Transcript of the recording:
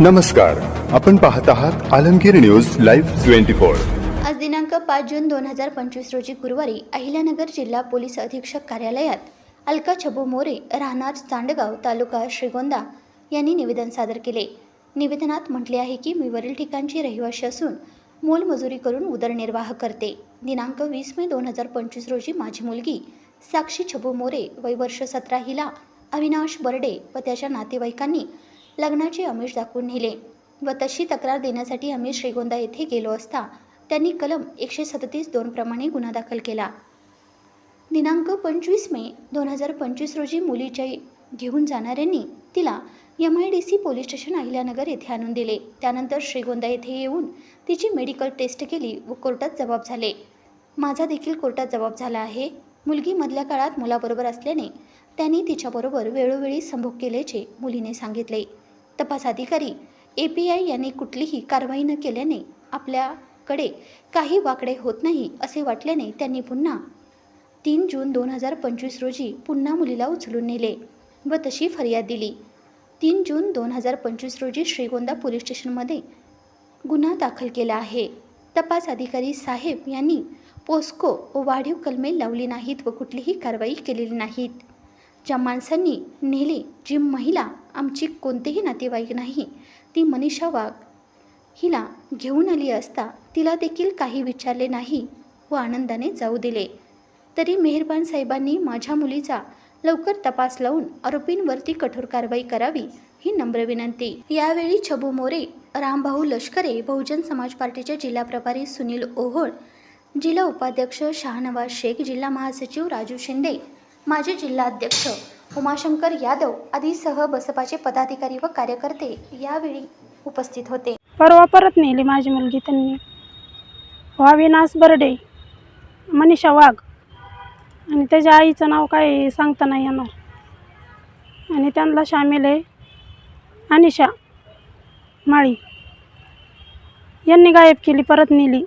नमस्कार आपण पाहत आहात Alamgir news live twenty four. आज दिनांक पाच जून दोन हजार पंचवीस रोजी गुरुवारी अहिल्यानगर जिल्हा पोलीस अधीक्षक कार्यालयात अलका छबू मोरे राहणार चांडगाव तालुका श्रीगोंदा यांनी निवेदन सादर केले. निवेदनात म्हटले आहे की मी वरील ठिकाणची रहिवाशी असून मोलमजुरी करून उदरनिर्वाह करते. दिनांक वीस मे दोन हजार पंचवीस रोजी माझी मुलगी साक्षी छबू मोरे वय वर्ष सतरा हिला अविनाश बर्डे व त्याच्या नातेवाईकांनी लग्नाचे अमिष दाखवून नेले व तशी तक्रार देण्यासाठी आम्ही श्रीगोंदा येथे गेलो असता त्यांनी कलम एकशे सदतीस दोनप्रमाणे गुन्हा दाखल केला. दिनांक पंचवीस मे दोन हजार पंचवीस रोजी मुलीच्या घेऊन जाणाऱ्यांनी तिला M I D C police station Ahilyanagar येथे आणून दिले. त्यानंतर श्रीगोंदा येथे येऊन तिची मेडिकल टेस्ट केली व कोर्टात जबाब झाले. माझा देखील कोर्टात जबाब झाला आहे. मुलगी मधल्या काळात मुलाबरोबर असल्याने त्यांनी तिच्याबरोबर वेळोवेळी संभोग केल्याचे मुलीने सांगितले. तपास अधिकारी ए पी आय यांनी कुठलीही कारवाई न केल्याने आपल्याकडे काही वाकडे होत नाही असे वाटल्याने त्यांनी पुन्हा तीन जून दोन हजार पंचवीस रोजी पुन्हा मुलीला उचलून नेले व तशी फर्याद दिली. तीन जून दोन हजार पंचवीस रोजी श्रीगोंदा पोलीस स्टेशनमध्ये गुन्हा दाखल केला आहे. तपास अधिकारी साहेब यांनी पोस्को व वाढीव कलमे लावली नाहीत व कुठलीही कारवाई केलेली नाहीत. ज्या माणसांनी नेले जी महिला आमची कोणतेही नातेवाईक नाही. ती मनीषा वाघ. हिला घेऊन आली असता तिला देखील काही विचारले नाही व आनंदाने जाऊ दिले. तरी मेहरबान साहेबांनी माझ्या मुलीचा लवकर तपास लावून आरोपींवरती कठोर कारवाई करावी ही नम्र विनंती. यावेळी छबू मोरे रामभाऊ लष्करे बहुजन समाज पार्टीचे जिल्हा प्रभारी सुनील ओहोळ जिल्हा उपाध्यक्ष शाहनवाज शेख जिल्हा महासचिव राजू शिंदे माजी जिल्हाध्यक्ष उमाशंकर यादव आदीसह बसपाचे पदाधिकारी व कार्यकर्ते यावेळी उपस्थित होते. परवा परत नेली माझी मुलगी त्यांनी. अविनाश बर्डे मनीषा वाघ. आणि त्याच्या आईचं नाव काय सांगता नाही येणार. आणि त्यांना सामील आहे अनिशा माळी. यांनी गायब केली परत नेली.